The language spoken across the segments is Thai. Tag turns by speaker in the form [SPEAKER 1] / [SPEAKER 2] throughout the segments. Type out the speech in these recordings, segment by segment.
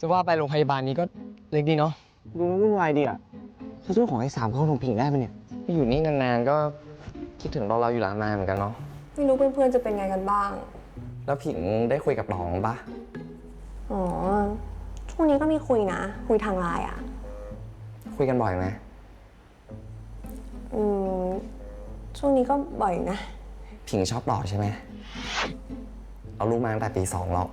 [SPEAKER 1] จะว่าไปโรงพยาบาลนี้ก็เล็กดีเนาะ
[SPEAKER 2] ดูมันวุ่นวายดีอะเขาซื้อของไอ้สามเขาของผิงได้ไหมเนี่ย
[SPEAKER 1] ไม่อยู่นี่นานๆก็คิดถึงเราเราอยู่หลังนานเหมือนกันเนาะ
[SPEAKER 3] ไม่รู้เพื่อนๆจะเป็นไงกันบ้าง
[SPEAKER 1] แล้วผิงได้คุยกับหลองปะ
[SPEAKER 3] อ๋อช่วงนี้ก็มีคุยนะ คุยทางไลน์อะ
[SPEAKER 1] คุยกันบ่อยไหม
[SPEAKER 3] อืมช่วงนี้ก็บ่อยนะ
[SPEAKER 1] ผิงชอบหล่อใช่ไหมเรารู้มาตั้งแต่ปีสองแล้ว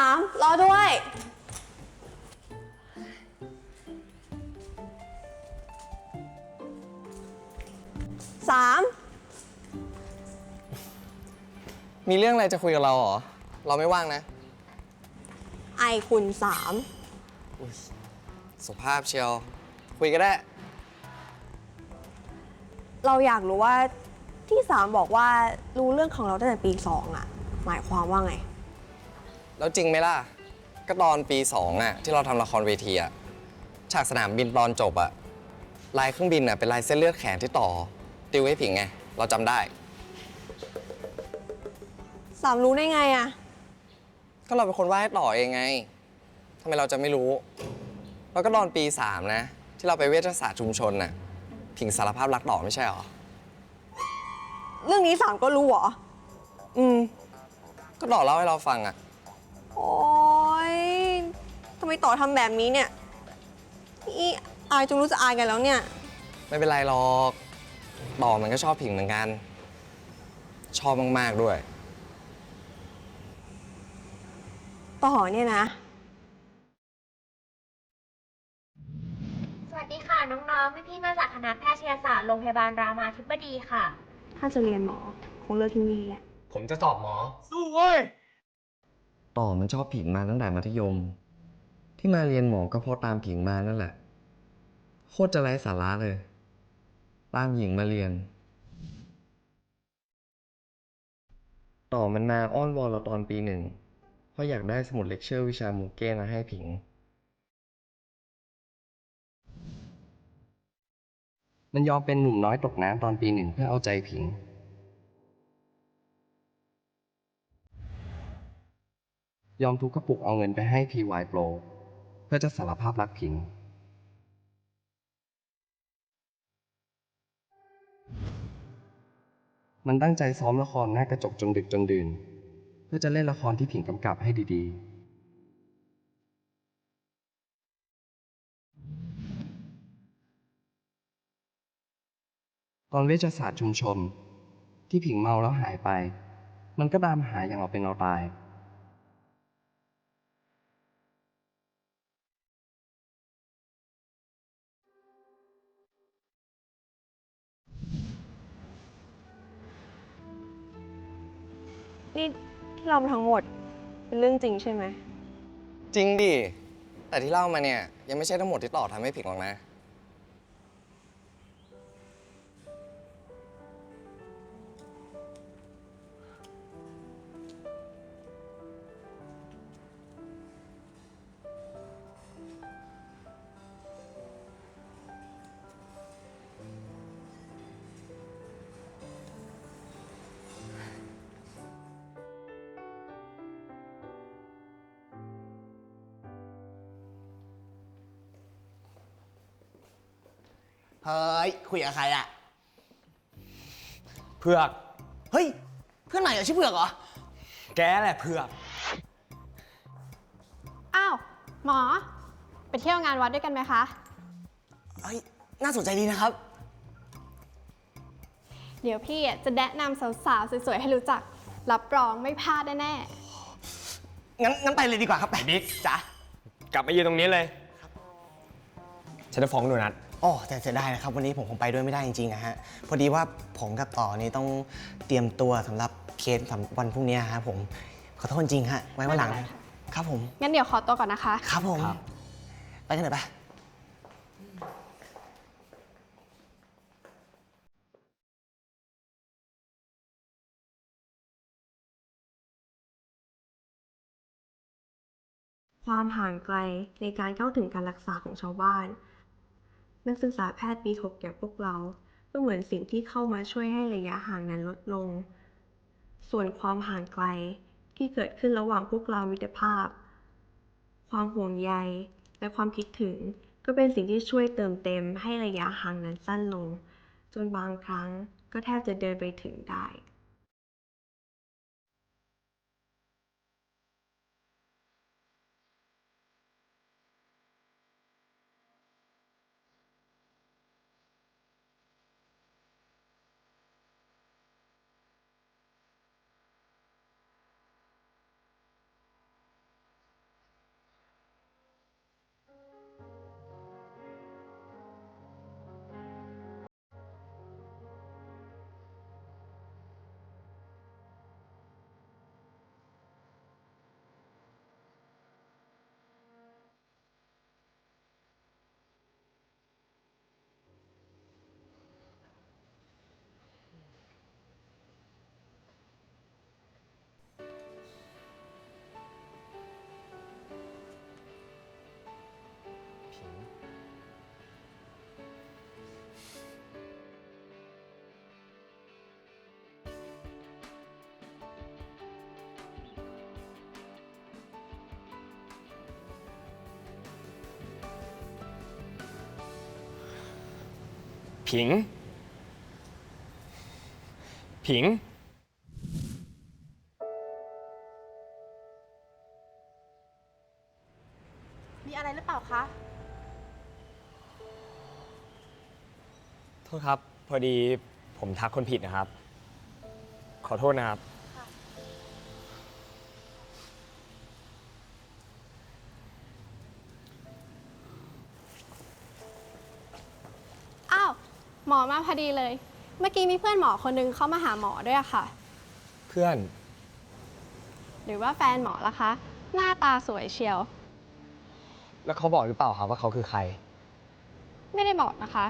[SPEAKER 1] า
[SPEAKER 3] มรอด้วย สาม
[SPEAKER 1] มีเรื่องอะไรจะคุยกับเราเหรอ เราไม่ว่างนะ
[SPEAKER 3] ไอคุณสาม
[SPEAKER 1] สุภาพเชียว คุยก็ได้
[SPEAKER 3] เราอยากรู้ว่าที่สามบอกว่ารู้เรื่องของเราตั้งแต่ปีสองอะหมายความว่าไง
[SPEAKER 1] แล้วจริงไหมล่ะ ก็ตอนปีสองอะที่เราทำละครเวทีอะฉากสนามบินตอนจบอะลายเครื่องบินอะเป็นลายเส้นเลือดแขนที่ต่อ ติวให้ผิงไง เราจำได้
[SPEAKER 3] สามรู้ได้ไงอะ
[SPEAKER 1] ก็เราเป็นคนวาดให้ต่อเองไงทำไมเราจะไม่รู้ แล้วก็ตอนปีสามนะ ที่เราไปเวชศาสตร์ชุมชนน่ะ ผิงสารภาพรักต่อไม่ใช่หรอ
[SPEAKER 3] เรื่องนี้สามก็รู้เหรอ
[SPEAKER 1] อืม ก็ต่อเล่าให้เราฟังอะ
[SPEAKER 3] โอ๊ย ทำไมต่อทำแบบนี้เนี่ยนี่อายจนรู้จะอายกันแล้วเนี่ย
[SPEAKER 1] ไม่เป็นไรหรอก ต่อมันก็ชอบผิงเหมือนกัน ชอบมาก ๆ ด้วย
[SPEAKER 3] ต่อเนี่ยนะ
[SPEAKER 4] สวัสดีค่ะน้องๆ พี่ๆมาจากคณะแพทยศาสตร์โรงพยาบาลรามาธิบดีค่ะ
[SPEAKER 3] ถ้าจะเรียนหมอคงเลือกที่นี่แหละ
[SPEAKER 1] ผมจะสอบหมอ
[SPEAKER 2] สู้เว้ย
[SPEAKER 1] ต่อมันชอบผิงมาตั้งแต่มัธยม ที่มาเรียนหมอก็เพราะตามผิงมานั่นแหละ โคตรจะไร้สาระเลย ตามหญิงมาเรียน ต่อมันมาอ้อนวอนเราตอนปีหนึ่งเพราะอยากได้สมุดเลคเชอร์วิชามูเก้มาให้ผิง มันยอมเป็นหนุ่มน้อยตกน้ำตอนปีหนึ่งเพื่อเอาใจผิง ยอมทุกกระปุกเอาเงินไปให้ PY Pro เพื่อจะสารภาพรักผิง มันตั้งใจซ้อมละครหน้ากระจกจนดึกจนดื่น เพื่อจะเล่นละครที่ผิงกำกับให้ดีๆ ตอนเวชศาสตร์ชุมชน ที่ผิงเมาแล้วหายไป มันก็ตามหาอย่างเอาเป็นเอาตาย
[SPEAKER 3] นี่ที่เรามาทั้งหมดเป็นเรื่องจริงใช่ไหม
[SPEAKER 1] จริงดิ แต่ที่เล่ามาเนี่ย ยังไม่ใช่ทั้งหมดที่ต่อทำให้ผิดหรอกนะ
[SPEAKER 5] เฮ้ย คุยกับใครอะ
[SPEAKER 2] เผือก
[SPEAKER 5] เฮ้ย เพื่อนใหม่เหรอชื่อเผือกเหรอ
[SPEAKER 2] แกแหละเผือก
[SPEAKER 6] อ้าว หมอ ไปเที่ยวงานวัดด้วยกันไหมคะ
[SPEAKER 5] เฮ้ย น่าสนใจดีนะครับ
[SPEAKER 6] เดี๋ยวพี่อะจะแนะนำสาวๆ สวยๆ ให้รู้จัก รับรองไม่พลาดแน่
[SPEAKER 5] งั้นงั้นไปเลยดีกว่าครับไป
[SPEAKER 2] บิ๊ก
[SPEAKER 5] จ้ะ
[SPEAKER 2] กลับมายืนตรงนี้เลย ฉันจะฟ้องหนูนัด
[SPEAKER 5] อ๋อแต่เสียดายนะครับ วันนี้ผมคงไปด้วยไม่ได้จริงๆอะฮะพอดีว่าผมกับต่อนี่ต้องเตรียมตัวสำหรับเคสสำวันพรุ่งนี้ฮะผมขอโทษจริงฮะไว้วันหลังครับผม
[SPEAKER 6] ๆงั้นเดี๋ยวขอตัวก่อนนะคะ
[SPEAKER 5] ครับผม
[SPEAKER 2] ครับ
[SPEAKER 5] ไปกันเถอะไป
[SPEAKER 3] ความห่างไกลในการเข้าถึงการรักษาของชาวบ้าน นักศึกษาแพทย์ปีหกอย่างพวกเรา ก็เหมือนสิ่งที่เข้ามาช่วยให้ระยะห่างนั้นลดลง ส่วนความห่างไกลที่เกิดขึ้นระหว่างพวกเรามิตรภาพ ความห่วงใย และความคิดถึง ก็เป็นสิ่งที่ช่วยเติมเต็มให้ระยะห่างนั้นสั้นลง จนบางครั้งก็แทบจะเดินไปถึงได้
[SPEAKER 2] ผิง ผิง
[SPEAKER 6] มีอะไรหรือเปล่าคะ
[SPEAKER 2] โทษครับ พอดีผมทักคนผิดนะครับ ขอโทษนะครับ
[SPEAKER 6] หมอมาพอดีเลย เมื่อกี้มีเพื่อนหมอคนนึงเข้ามาหาหมอด้วยอะค่ะ
[SPEAKER 2] เพื่อน
[SPEAKER 6] หรือว่าแฟนหมอล่ะคะ หน้าตาสวยเชียว
[SPEAKER 2] แล้วเขาบอกหรือเปล่าครับว่าเขาคือใคร
[SPEAKER 6] ไม่ได้บอกนะคะ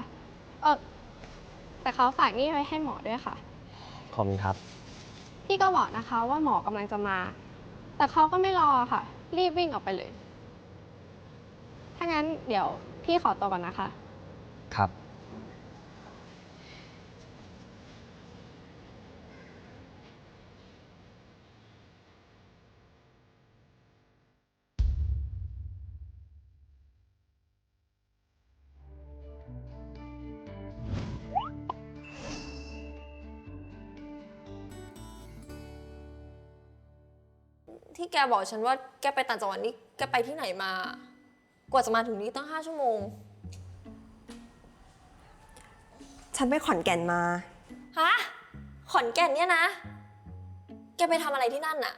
[SPEAKER 6] เออแต่เขาฝากนี่ไว้ให้หมอด้วยค่ะ
[SPEAKER 2] ขอบคุณครับ
[SPEAKER 6] พี่ก็บอกนะคะว่าหมอกำลังจะมา แต่เขาก็ไม่รอค่ะ รีบวิ่งออกไปเลย ถ้างั้นเดี๋ยวพี่ขอตัวก่อนนะคะ
[SPEAKER 2] ครับ
[SPEAKER 3] ที่แกบอกฉันว่าแกไปต่างจังหวัดนี่แกไปที่ไหนมา กว่าจะมาถึงนี่ตั้งห้าชั่วโมง ฉันไปขอนแก่นมา ฮะ ขอนแก่นเนี่ยนะ แกไปทำอะไรที่นั่นอะ